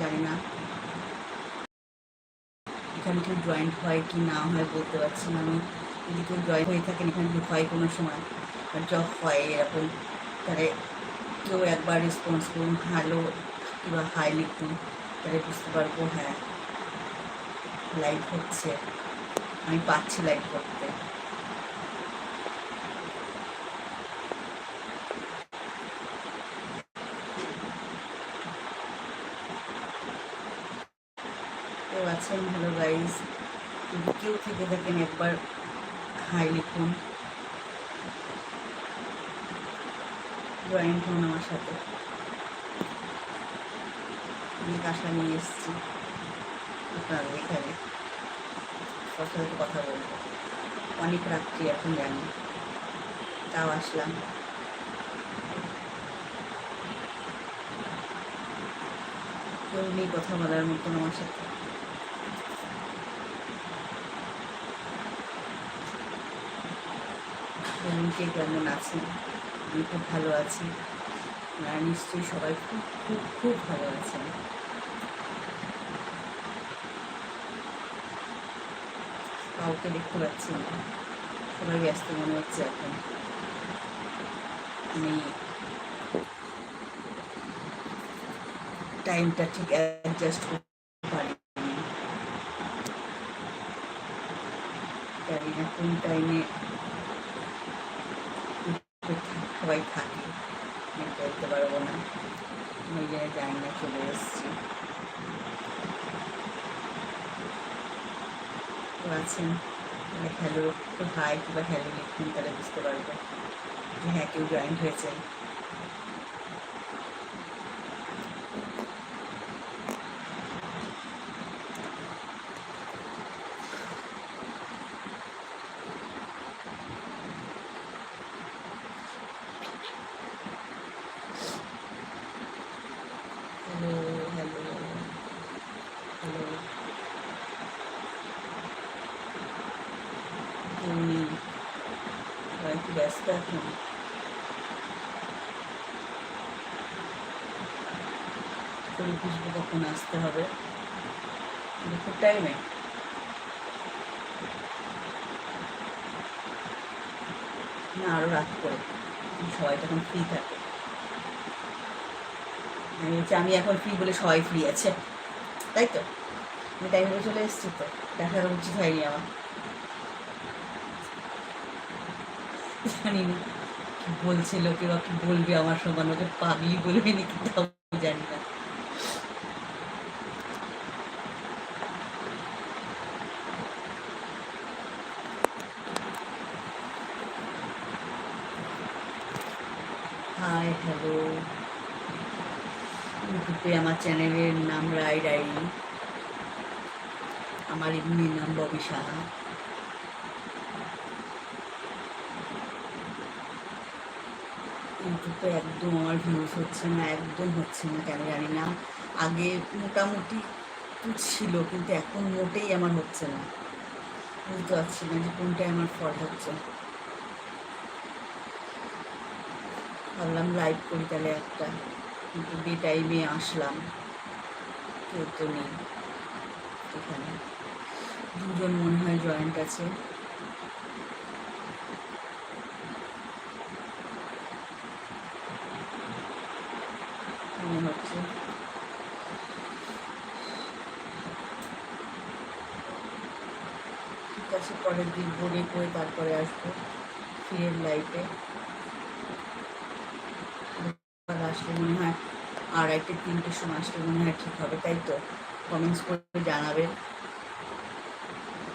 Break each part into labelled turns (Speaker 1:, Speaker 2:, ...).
Speaker 1: জানি না। এখানে কেউ জয়েন্ট হয় কি না হয় বলতে পারছি না। আমি যদি কেউ জয়েন্ট হয়ে থাকেন, এখানে যদি হয় কোনো সময়। আর জব হয় এরকম। তাহলে কেউ একবার রেসপন্স করুন হ্যালো কিংবা হাই লিখুন। তাহলে বুঝতে পারব হ্যাঁ। লাইভ হচ্ছে। আমি পাচ্ছি লাইভ করতে। আছেন? হ্যালো গাইস যদি কেউ থেকে থাকেন, একবার হাই লিখুন। জয়েন্ট হন আমার সাথে। অনেক আশা নিয়ে এসেছি। আপনার এখানে সবার সাথে কথা বলব। অনেক রাত্রি এখন জানি। তাও আসলাম। কেউ নেই কথা বলার মতন আমার সাথে। কে কেমন আছেন? আমি খুব ভালো আছি। আপনারা নিশ্চয়ই সবাই খুব খুব খুব ভালো আছেন। কাউকে দেখতে পাচ্ছি না। সবাই ব্যস্ত মনে হচ্ছে এখন। আমি টাইমটা ঠিক অ্যাডজাস্ট করতে পারি জানি না কোন টাইমে সবাই থাকে আমি বলতে পারব না। ওই জন্য যাই না, চলে এসেছি। আছেন? হ্যালো একটু হাই কিংবা হ্যালো লিখুন, তাহলে বুঝতে পারব। যে হ্যাঁ কেউ জয়েন্ট হয়েছে হ্যালো হ্যালো হ্যালো কেউ নেই সবাই একটু ব্যস্ত এখন করে বুঝব কখন আসতে হবে দুপুর টাইমে না আরও রাত করে সবাই তখন ফ্রি থাকে আমি এখন ফ্রি বলে সবাই ফ্রি আছে তাই তো আমি টাইম চলে এসেছি তো দেখার উচিত হয়নি আমার জানি না কি বলছে লোকে বা কি বলবে আমার সমান ওকে পাগলি বলবে নাকি তাও জানি না। হাই হ্যালো ইউটিউবে আমার চ্যানেলের নাম রাই ডায়েরি আমার এমনি নাম ববি সাহা ইউটিউবে একদম আমার ভিউজ হচ্ছে না, একদম হচ্ছে না কেন জানি না। আগে মোটামুটি ছিল, কিন্তু এখন মোটেই আমার হচ্ছে না। বুঝতে পারছি না যে কোনটাই আমার ফল হচ্ছে। ভাবলাম লাইভ করি তাহলে একটা, কিন্তু বে টাইমে আসলাম। কেউ তো নেই। এখানে দুজন মনে হয় জয়েন্ট আছে মনে হচ্ছে ঠিক আছে পরের দিন বলে করে তারপরে আসব ফিরের লাইফে আসলে মনে হয় আড়াইটে তিনটের সময় আসলে মনে হয় ঠিক হবে, তাই তো? কমেন্টস করে জানাবেন।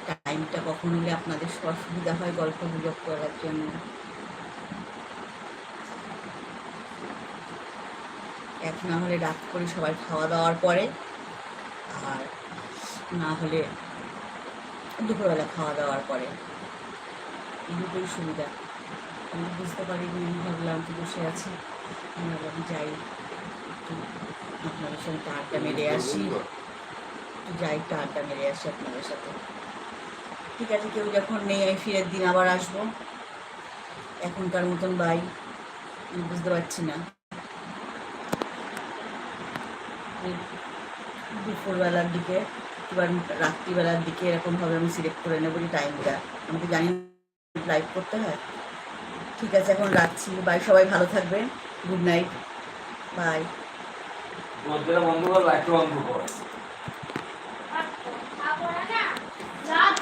Speaker 1: টাইমটা কখন হলে আপনাদের অসুবিধা হয় গল্প গুজব করার জন্য? এক না হলে রাত করে সবাই খাওয়া দাওয়ার পরে, আর না হলে দুপুরবেলা খাওয়া দাওয়ার পরে। দুটোই সুবিধা। আমি বুঝতে পারিনি, আমি ভাবলাম তো বসে আছি। আমি ভাবলাম যাই আপনাদের সঙ্গে আড্ডা মেরে আসি। যাই, একটু আড্ডা মেরে আসি আপনাদের সাথে। ঠিক আছে, কেউ যখন নেই, আমি ফিরের দিন আবার আসব। এখনকার মতন বাই। আমি বুঝতে পারছি না। দুপুরবেলার দিকে এবার রাত্রিবেলার দিকে এরকমভাবে আমি সিলেক্ট করে নেব টাইমটা আমি তো জানি লাইভ করতে হয়। ঠিক আছে, এখন রাখছি। বাই সবাই ভালো থাকবেন। গুড নাইট বাই
Speaker 2: বন্ধুরা বন্ধু কর।